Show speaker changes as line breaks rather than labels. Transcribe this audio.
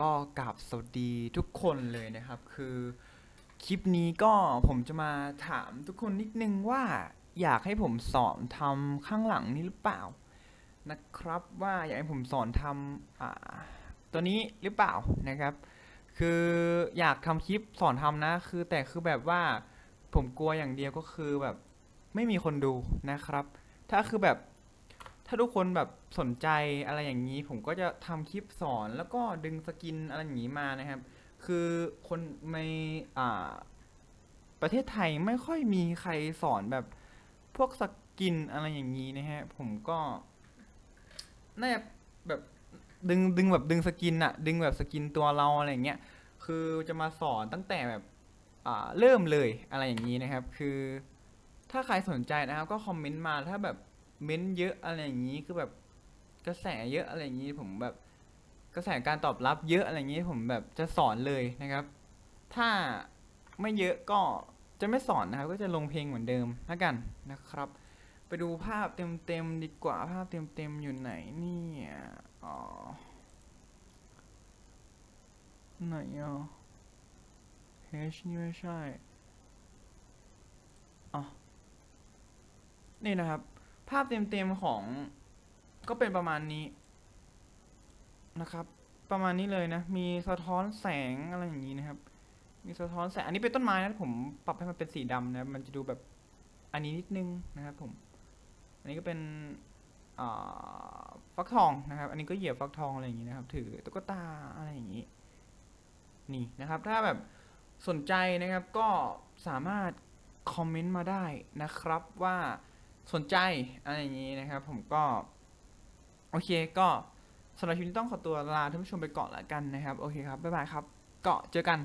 ก็กราบสวัสดีทุกคนเลยนะครับ คือคลิปนี้ก็ผมจะมาถามทุกคนนิดนึงว่าอยากให้ผมสอนทำข้างหลังนี้หรือเปล่านะครับว่าอยากให้ผมสอนทำอ่าตัวนี้หรือเปล่านะครับ คืออยากทำคลิปสอนทำนะ คือแต่คือแบบว่าผมกลัวอย่างเดียวก็คือแบบไม่มีคนดูนะครับ ถ้าคือแบบ ถ้าทุกคนแบบสนใจอะไรอย่างนี้ ผมก็จะทำคลิปสอนแล้วก็ดึงสกินอะไรอย่างนี้มานะครับ คือคนในอ่าประเทศไทยไม่ค่อยมีใครสอนแบบพวกสกินอะไรอย่างนี้นะฮะ ผมก็น่าจะแบบดึงดึงแบบดึงสกินอะดึงแบบสกินตัวเราอะไรอย่างเงี้ยคือจะมาสอนตั้งแต่แบบอ่าเริ่มเลยอะไรอย่างนี้นะครับ คือถ้าใครสนใจนะครับ ก็คอมเมนต์มาถ้าแบบ เม้นเยอะอะไรอย่างนี้คือแบบกระแสเยอะอะไรอย่างนี้ผมแบบกระแสการตอบรับเยอะอะไรอย่างนี้ผมแบบจะสอนเลยนะครับ ถ้าไม่เยอะก็จะไม่สอนนะครับ ก็จะลงเพลงเหมือนเดิมแล้วกันนะครับ ไปดูภาพเต็มๆดีกว่าภาพเต็มๆอยู่ไหนเนี่ยอ๋อไหนอะ H นี่ไม่ใช่อ๋อนี่นะครับ ภาพเต็มๆของก็เป็นประมาณนี้นะครับ ประมาณนี้เลยนะ มีสะท้อนแสงอะไรอย่างนี้นะครับ มีสะท้อนแสง อันนี้เป็นต้นไม้นะผมปรับให้มันเป็นสีดำนะ มันจะดูแบบอันนี้นิดนึงนะครับผม อันนี้ก็เป็นฟักทองนะครับ อันนี้ก็เหยียบฟักทองอะไรอย่างนี้นะครับ ถือตุ๊กตาอะไรอย่างนี้ นี่นะครับ ถ้าแบบสนใจนะครับก็สามารถคอมเมนต์มาได้นะครับว่า สนใจอะไรอย่างนี้นะครับ ผมก็ โอเคก็สำหรับคลิปนี้ต้องขอตัวลาท่านผู้ชมไปก่อนละกันนะครับ โอเคครับ บ๊ายบายครับเกาะเจอกัน